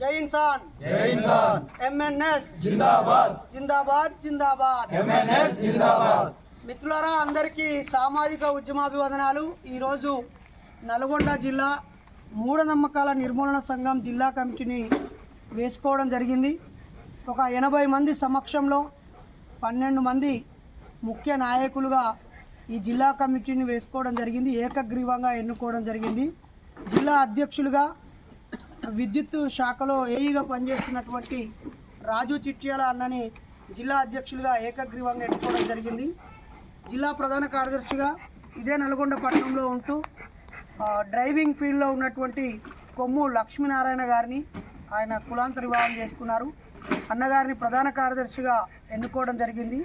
జై ఇన్సాన్ జై ఇన్సాన్ ఎంఎన్ఎస్ జిందాబాద్. జిందాబాద్ జిందాబాద్. ఎంఎన్ఎస్ జిందాబాద్. మిత్రులారా అందరికీ సామాజిక ఉద్యమాభివందనాలు. ఈరోజు నల్గొండ జిల్లా మూఢనమ్మకాల నిర్మూలన సంఘం జిల్లా కమిటీని వేసుకోవడం జరిగింది. ఒక ఎనభై మంది సమక్షంలో పన్నెండు మంది ముఖ్య నాయకులుగా ఈ జిల్లా కమిటీని వేసుకోవడం జరిగింది. ఏకగ్రీవంగా ఎన్నుకోవడం జరిగింది. జిల్లా అధ్యక్షులుగా విద్యుత్ శాఖలో ఏఈగా పనిచేస్తున్నటువంటి రాజు చిట్యాల అన్నని జిల్లా అధ్యక్షులుగా ఏకగ్రీవంగా ఎన్నుకోవడం జరిగింది. జిల్లా ప్రధాన కార్యదర్శిగా ఇదే నల్గొండ పట్టణంలో ఉంటూ డ్రైవింగ్ ఫీల్డ్లో ఉన్నటువంటి కొమ్ము లక్ష్మీనారాయణ గారిని ఆయన కులాంతర వివాహం చేసుకున్నారు. అన్నగారిని ప్రధాన కార్యదర్శిగా ఎన్నుకోవడం జరిగింది.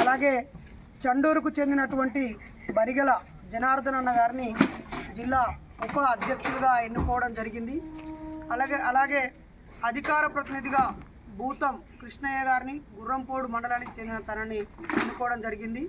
అలాగే చండూరుకు చెందినటువంటి బరిగల జనార్దన్ అన్న గారిని జిల్లా ఉప అధ్యక్షులుగా ఎన్నుకోవడం జరిగింది. అలాగే అలాగే అధికార ప్రతినిధిగా భూతం కృష్ణయ్య గారిని గుర్రంపోడు మండలానికి చెందిన తనని ఎన్నుకోవడం జరిగింది.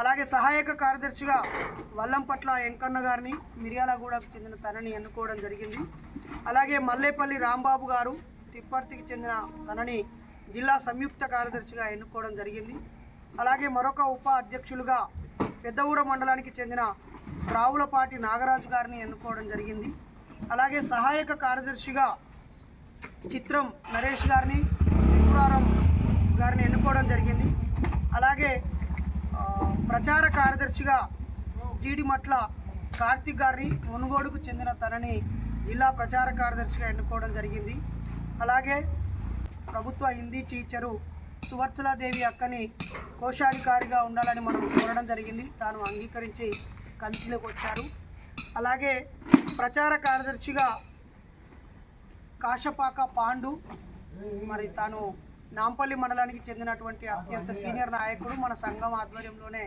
అలాగే సహాయక కార్యదర్శిగా వల్లంపట్ల వెంకన్న గారిని మిర్యాలగూడకు చెందిన తనని ఎన్నుకోవడం జరిగింది. అలాగే మల్లేపల్లి రాంబాబు గారు తిప్పర్తికి చెందిన తనని జిల్లా సంయుక్త కార్యదర్శిగా ఎన్నుకోవడం జరిగింది. అలాగే మరొక ఉప అధ్యక్షులుగా పెద్దవూర మండలానికి చెందిన రావులపాటి నాగరాజు గారిని ఎన్నుకోవడం జరిగింది. అలాగే సహాయక కార్యదర్శిగా చిత్రం నరేష్ గారిని త్రిపురారం గారిని ఎన్నుకోవడం జరిగింది. అలాగే ప్రచార కార్యదర్శిగా జీడిమట్ల కార్తిక్ గారిని మునుగోడుకు చెందిన తనని జిల్లా ప్రచార కార్యదర్శిగా ఎన్నుకోవడం జరిగింది. అలాగే ప్రభుత్వ హిందీ టీచరు సువర్చలాదేవి అక్కని కోశాధికారిగా ఉండాలని మనం కోరడం జరిగింది. తాను అంగీకరించి కమిటీలోకి వచ్చారు. అలాగే ప్రచార కార్యదర్శిగా కాశపాక పాండు మరి తాను నాంపల్లి మండలానికి చెందినటువంటి అత్యంత సీనియర్ నాయకుడు మన సంఘం ఆధ్వర్యంలోనే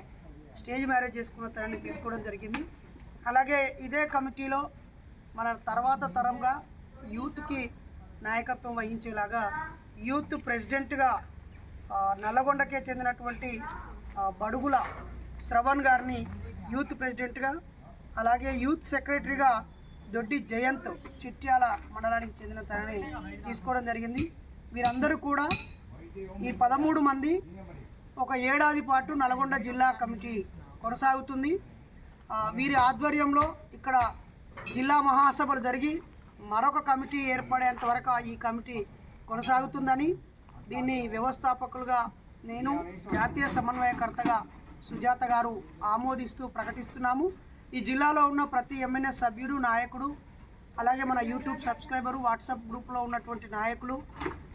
స్టేజ్ మ్యారేజ్ చేసుకున్న తనని తీసుకోవడం జరిగింది. అలాగే ఇదే కమిటీలో మన తర్వాత తరంగా యూత్కి నాయకత్వం వహించేలాగా యూత్ ప్రెసిడెంట్గా నల్లగొండకే చెందినటువంటి బడుగుల శ్రవణ్ గారిని యూత్ ప్రెసిడెంట్గా అలాగే యూత్ సెక్రటరీగా దొడ్డి జయంత్ చిట్యాల మండలానికి చెందిన తనని తీసుకోవడం జరిగింది. వీరందరూ కూడా ఈ పదమూడు మంది ఒక ఏడాది పాటు నల్గొండ జిల్లా కమిటీ కొనసాగుతుంది. వీరి ఆధ్వర్యంలో ఇక్కడ జిల్లా మహాసభలు జరిగి మరొక కమిటీ ఏర్పడేంత వరకు ఈ కమిటీ కొనసాగుతుందని దీన్ని వ్యవస్థాపకులుగా నేను జాతీయ సమన్వయకర్తగా సుజాత గారు ఆమోదిస్తూ ప్రకటిస్తున్నాము. ఈ జిల్లాలో ఉన్న ప్రతి ఎంఎన్ఎస్ సభ్యుడు నాయకుడు అలాగే మన యూట్యూబ్ సబ్స్క్రైబరు వాట్సాప్ గ్రూప్లో ఉన్నటువంటి నాయకులు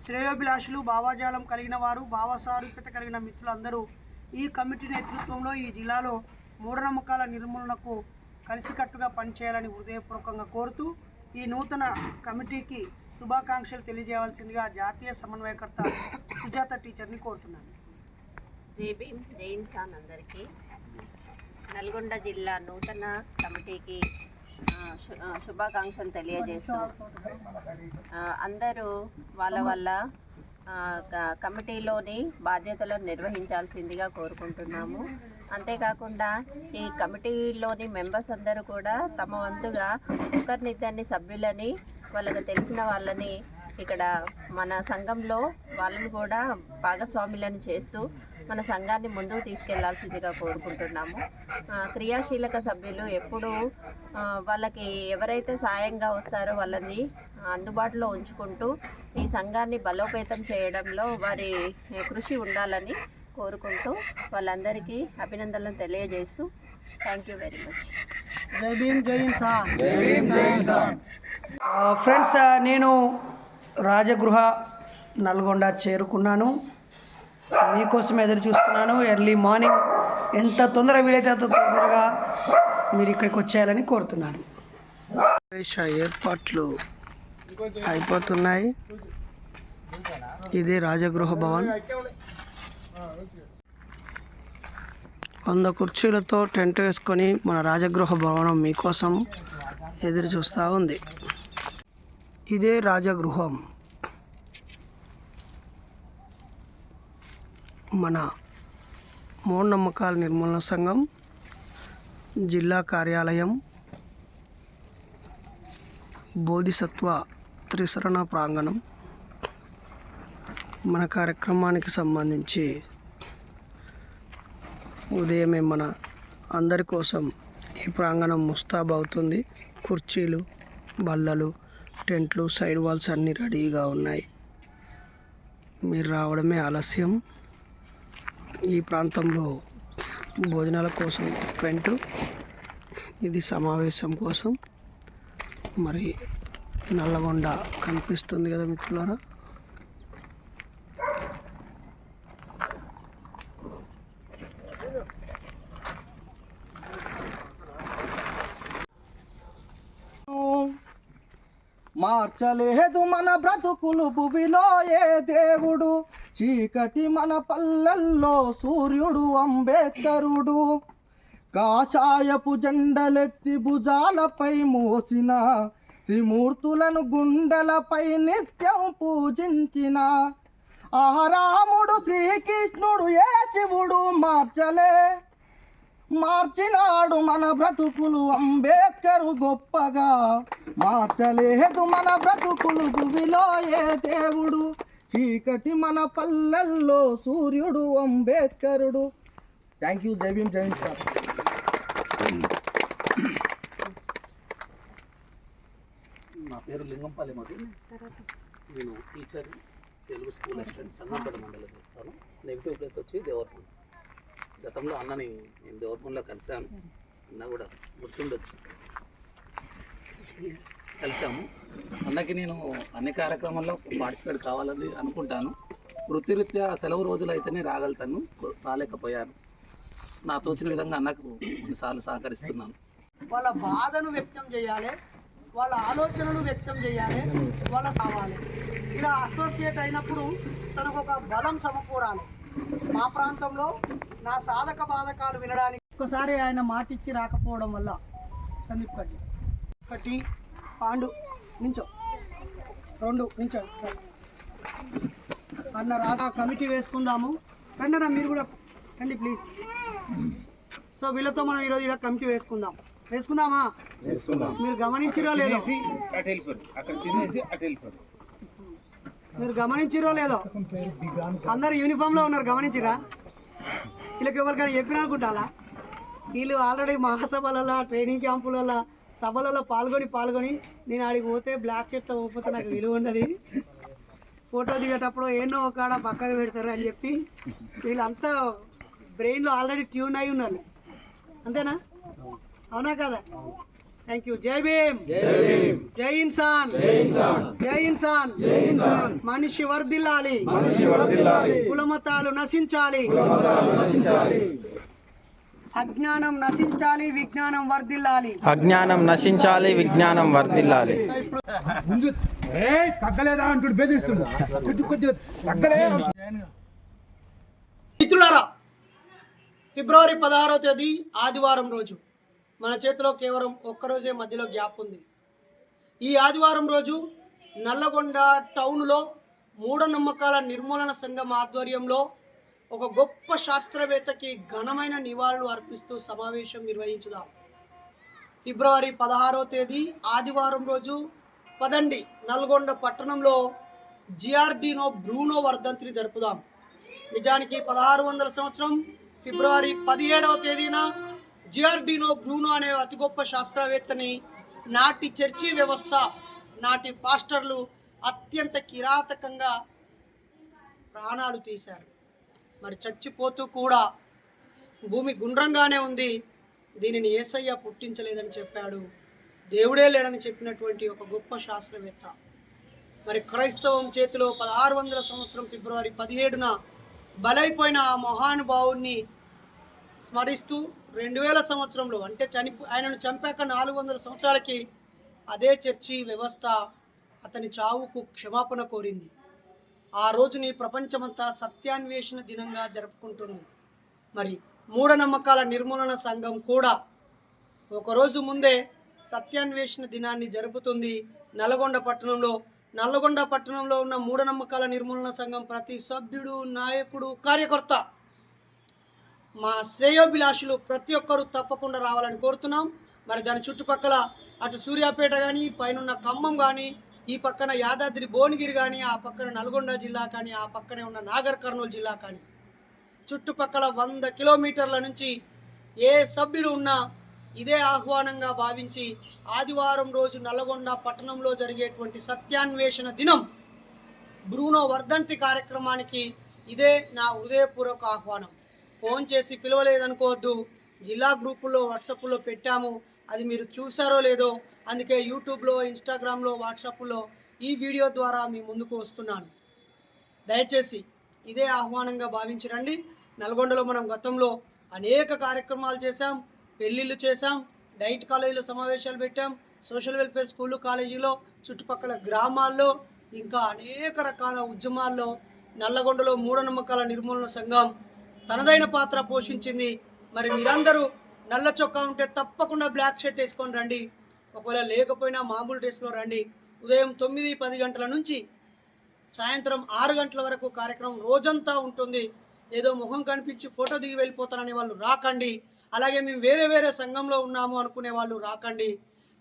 శ్రేయోభిలాషులు భావాజాలం కలిగిన వారు భావసారూప్యత కలిగిన మిత్రులందరూ ఈ కమిటీ నేతృత్వంలో ఈ జిల్లాలో మూఢనమ్మకాల నిర్మూలనకు కలిసికట్టుగా పనిచేయాలని హృదయపూర్వకంగా కోరుతూ ఈ నూతన కమిటీకి శుభాకాంక్షలు తెలియజేయవలసిందిగా జాతీయ సమన్వయకర్త సుజాత టీచర్ని కోరుతున్నాను. జై భీమ్ జై ఇన్సాన్ అందరికీ. నల్గొండ జిల్లా నూతన కమిటీకి శుభాకాంక్షలు తెలియజేస్తూ అందరూ వాళ్ళ వాళ్ళ కమిటీలోని బాధ్యతలను నిర్వహించాల్సిందిగా కోరుకుంటున్నాము. అంతేకాకుండా ఈ కమిటీలోని మెంబర్స్ అందరూ కూడా తమ వంతుగా ఒకరినిద్దరిని సభ్యులని వాళ్ళకి తెలిసిన వాళ్ళని ఇక్కడ మన సంఘంలో వాళ్ళని కూడా భాగస్వాములను చేస్తూ మన సంఘాన్ని ముందుకు తీసుకెళ్ళాల్సిందిగా కోరుకుంటున్నాము. క్రియాశీలక సభ్యులు ఎప్పుడూ వాళ్ళకి ఎవరైతే సాయంగా వస్తారో వాళ్ళని అందుబాటులో ఉంచుకుంటూ ఈ సంఘాన్ని బలోపేతం చేయడంలో వారి కృషి ఉండాలని కోరుకుంటూ వాళ్ళందరికీ అభినందనలు తెలియజేస్తూ థ్యాంక్ యూ వెరీ మచ్. జై భీమ్ ఆ, ఫ్రెండ్స్ నేను రాజగృహ నల్గొండ చేరుకున్నాను. మీకోసం ఎదురు చూస్తున్నాను. ఎర్లీ మార్నింగ్ ఎంత తొందరగా వీలైతే అంత తొందరగా మీరు ఇక్కడికి వచ్చేయాలని కోరుతున్నాను. ప్రవేశ ఏర్పాట్లు అయిపోతున్నాయి. ఇది రాజగృహ భవన్. వంద కుర్చీలతో టెంట్ వేసుకొని మన రాజగృహ భవనం మీకోసం ఎదురు చూస్తూ ఉంది. ఇదే రాజగృహం. మన మూఢనమ్మకాల నిర్మూలన సంఘం జిల్లా కార్యాలయం బోధిసత్వ త్రిసరణ ప్రాంగణం మన కార్యక్రమానికి సంబంధించి ఉదయమే మన అందరి కోసం ఈ ప్రాంగణం ముస్తాబ్ అవుతుంది. కుర్చీలు బల్లలు టెంట్లు సైడ్ వాల్స్ అన్నీ రెడీగా ఉన్నాయి. మీరు రావడమే ఆలస్యం. ఈ ప్రాంతంలో భోజనాల కోసం టెంట్ ఇది సమావేశం కోసం. మరి నల్లగొండ కనిపిస్తుంది కదా మిత్రులారా? మార్చలేదు మన బ్రతుకులు భువిలో ఏ దేవుడు. చీకటి మన పల్లెల్లో సూర్యుడు అంబేద్కరుడు. కాషాయపు జెండలెత్తి భుజాలపై మోసిన త్రిమూర్తులను గుండెలపై నిత్యం పూజించిన. ఆ రాముడు శ్రీకృష్ణుడు ఏ శివుడు మార్చలే. మార్చినాడు మన బ్రతుకులు అంబేద్కరు గొప్పగా. మార్చలేదు మన బ్రతుకులు భువిలో ఏ దేవుడు. చీకటి మన పల్లెల్లో సూర్యుడు అంబేద్కరుడు. థ్యాంక్ యూ జై భీమ్ జై సార్ నా పేరు లింగంపల్లి మధు నేను teacher Telugu school assistant Chandampet మండలం చేస్తాను. నెగిటివ్ ప్లేస్ వచ్చి దేవరపూర్ గతంలో అన్నని నేను దేవరపూర్లో కలిశాను. అన్న కూడా గుర్తుండొచ్చు. కలిసాము అన్నకి నేను అన్ని కార్యక్రమాల్లో పార్టిసిపేట్ కావాలని అనుకుంటాను. వృత్తిరీత్యా సెలవు రోజులు అయితేనే రాగలుగుతాను రాలేకపోయాను. నా తోచిన విధంగా అన్నకు కొన్నిసార్లు సహకరిస్తున్నాను. వాళ్ళ బాధను వ్యక్తం చేయాలి వాళ్ళ ఆలోచనను వ్యక్తం చేయాలి వాళ్ళ కావాలి. ఇలా అసోసియేట్ అయినప్పుడు తనకు ఒక బలం సమకూరాలి. మా ప్రాంతంలో నా సాధక బాధకాలు వినడానికి ఒకసారి ఆయన మాటిచ్చి రాకపోవడం వల్ల సందీప్ ఒకటి పాండు నించో. రెండు నించో. అన్న రాగా కమిటీ వేసుకుందాము. రండి అన్న మీరు కూడా రండి ప్లీజ్ సో వీళ్ళతో మనం ఈరోజు ఇలా కమిటీ వేసుకుందాం. వేసుకుందామా? మీరు గమనించిరో లేదో? మీరు గమనించిరో లేదో? అందరు యూనిఫామ్లో ఉన్నారు గమనించిరా? వీళ్ళకి ఎవరికైనా చెప్పిన అనుకుంటారా వీళ్ళు ఆల్రెడీ మహాసభలలో ట్రైనింగ్ క్యాంపులలో సభలలో పాల్గొని పాల్గొని నేను ఆడికి పోతే బ్లాక్ షర్ట్లో పోతే నాకు విలువ ఉన్నది. ఫోటో దిగేటప్పుడు ఎన్నో ఒక కాడ పక్కకు పెడతారు అని చెప్పి వీళ్ళంతా బ్రెయిన్లో ఆల్రెడీ ట్యూన్ అయి ఉన్నారు. అంతేనా? అవునా కదా? Thank you. జై భీమ్. జై ఇన్సాన్. జై ఇన్సాన్. మనిషి వర్ధిల్లాలి. కులమతాలు నశించాలి. అజ్ఞానం నశించాలి విజ్ఞానం వర్ధిల్లాలి. అజ్ఞానం నశించాలి విజ్ఞానం వర్ధిల్లాలి. ఏ తగ్గలేదా అంటుడు బెదిరిస్తుండు. మిత్రులారా ఫిబ్రవరి పదహారవ తేదీ ఆదివారం రోజు. మన చేతిలో కేవలం ఒక్కరోజే మధ్యలో గ్యాప్ ఉంది. ఈ ఆదివారం రోజు నల్లగొండ టౌన్లో మూఢనమ్మకాల నిర్మూలన సంఘం ఆధ్వర్యంలో ఒక గొప్ప శాస్త్రవేత్తకి ఘనమైన నివాళులు అర్పిస్తూ సమావేశం నిర్వహించుదాం. ఫిబ్రవరి పదహారవ తేదీ ఆదివారం రోజు పదండి నల్గొండ పట్టణంలో జిఆర్డినో బ్రూనో వర్ధంతిని జరుపుదాం. నిజానికి పదహారు వందల సంవత్సరం ఫిబ్రవరి పదిహేడవ తేదీన జిఆర్డినో బ్లూనో అనే అతి గొప్ప శాస్త్రవేత్తని నాటి చర్చి వ్యవస్థ నాటి పాస్టర్లు అత్యంత కిరాతకంగా ప్రాణాలు తీశారు. మరి చచ్చిపోతూ కూడా భూమి గుండ్రంగానే ఉంది. దీనిని ఏసయ్య పుట్టించలేదని చెప్పాడు. దేవుడే లేడని చెప్పినటువంటి ఒక గొప్ప శాస్త్రవేత్త. మరి క్రైస్తవం చేతిలో పదహారు వందల సంవత్సరం ఫిబ్రవరి పదిహేడున బలైపోయిన ఆ మహానుభావుణ్ణి స్మరిస్తూ రెండు వేల సంవత్సరంలో అంటే చనిపో ఆయనను చంపాక నాలుగు వందల సంవత్సరాలకి అదే చర్చి వ్యవస్థ అతని చావుకు క్షమాపణ కోరింది. ఆ రోజుని ప్రపంచమంతా సత్యాన్వేషణ దినంగా జరుపుకుంటుంది. మరి మూఢనమ్మకాల నిర్మూలన సంఘం కూడా ఒకరోజు ముందే సత్యాన్వేషణ దినాన్ని జరుపుతుంది. నల్గొండ పట్టణంలో నల్గొండ పట్టణంలో ఉన్న మూఢనమ్మకాల నిర్మూలన సంఘం ప్రతి సభ్యుడు నాయకుడు కార్యకర్త మా శ్రేయోభిలాషులు ప్రతి ఒక్కరూ తప్పకుండా రావాలని కోరుతున్నాం. మరి దాని చుట్టుపక్కల అటు సూర్యాపేట కానీ పైన ఖమ్మం కానీ ఈ పక్కన యాదాద్రి భువనగిరి కానీ ఆ పక్కన నల్గొండ జిల్లా కానీ ఆ పక్కనే ఉన్న నాగర్ కర్నూలు జిల్లా కానీ చుట్టుపక్కల వంద కిలోమీటర్ల నుంచి ఏ సభ్యులు ఉన్నా ఇదే ఆహ్వానంగా భావించి ఆదివారం రోజు నల్గొండ పట్టణంలో జరిగేటువంటి సత్యాన్వేషణ దినం బ్రూనో వర్ధంతి కార్యక్రమానికి ఇదే నా హృదయపూర్వక ఆహ్వానం. ఫోన్ చేసి పిలవలేదనుకోవద్దు. జిల్లా గ్రూపుల్లో వాట్సాప్లో పెట్టాము. అది మీరు చూసారో లేదో అందుకే యూట్యూబ్లో ఇన్స్టాగ్రామ్లో వాట్సాప్లో ఈ వీడియో ద్వారా మీ ముందుకు వస్తున్నాను. దయచేసి ఇదే ఆహ్వానంగా భావించి రండి. నల్గొండలో మనం గతంలో అనేక కార్యక్రమాలు చేశాం పెళ్ళిళ్ళు చేశాం డైట్ కాలేజీలో సమావేశాలు పెట్టాం సోషల్ వెల్ఫేర్ స్కూళ్ళు కాలేజీలో చుట్టుపక్కల గ్రామాల్లో ఇంకా అనేక రకాల ఉద్యమాల్లో నల్లగొండలో మూఢనమ్మకాల నిర్మూలన సంఘం తనదైన పాత్ర పోషించింది. మరి మీరందరూ నల్ల చొక్కా ఉంటే తప్పకుండా బ్లాక్ షర్ట్ వేసుకొని రండి. ఒకవేళ లేకపోయినా మామూలు డ్రెస్లో రండి. ఉదయం తొమ్మిది పది గంటల నుంచి సాయంత్రం ఆరు గంటల వరకు కార్యక్రమం రోజంతా ఉంటుంది. ఏదో ముఖం కనిపించి ఫోటో దిగి వెళ్ళిపోతాననే వాళ్ళు రాకండి. అలాగే మేము వేరే వేరే సంఘంలో ఉన్నాము అనుకునే వాళ్ళు రాకండి.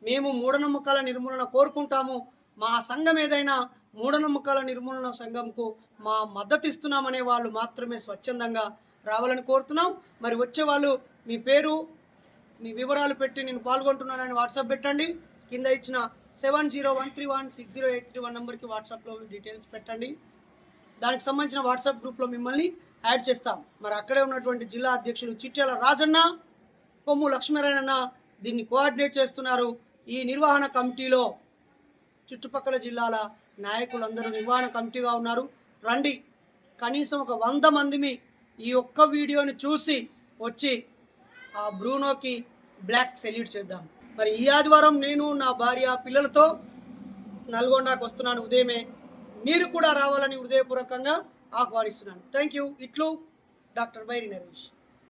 మేము మూఢనమ్మకాల నిర్మూలన కోరుకుంటాము. మా సంఘం ఏదైనా మూఢనమ్మకాల నిర్మూలన సంఘంకు మా మద్దతు ఇస్తున్నామనే వాళ్ళు మాత్రమే స్వచ్ఛందంగా రావాలని కోరుతున్నాం. మరి వచ్చే వాళ్ళు మీ పేరు మీ వివరాలు పెట్టి నేను పాల్గొంటున్నానని వాట్సాప్ పెట్టండి. కింద ఇచ్చిన seven zero one three one six zero eight three one నెంబర్కి వాట్సాప్లో డీటెయిల్స్ పెట్టండి. దానికి సంబంధించిన వాట్సాప్ గ్రూప్లో మిమ్మల్ని యాడ్ చేస్తాం. మరి అక్కడే ఉన్నటువంటి జిల్లా అధ్యక్షులు చిట్యాల రాజన్న కొమ్ము లక్ష్మీనారాయణ దీన్ని కోఆర్డినేట్ చేస్తున్నారు ఈ నిర్వహణ కమిటీలో. చుట్టుపక్కల జిల్లాల నాయకులందరూ నిర్వహణ కమిటీగా ఉన్నారు. రండి. కనీసం ఒక వంద మందిని ఈ ఒక్క వీడియోని చూసి వచ్చి ఆ బ్రూనోకి బ్లాక్ సెల్యూట్ చేద్దాం. మరి ఈ ఆదివారం నేను నా భార్య పిల్లలతో నల్గొండకు వస్తున్నాను. ఉదయమే మీరు కూడా రావాలని హృదయపూర్వకంగా ఆహ్వానిస్తున్నాను. థ్యాంక్ యూ ఇట్లు డాక్టర్ బైరి నరేష్.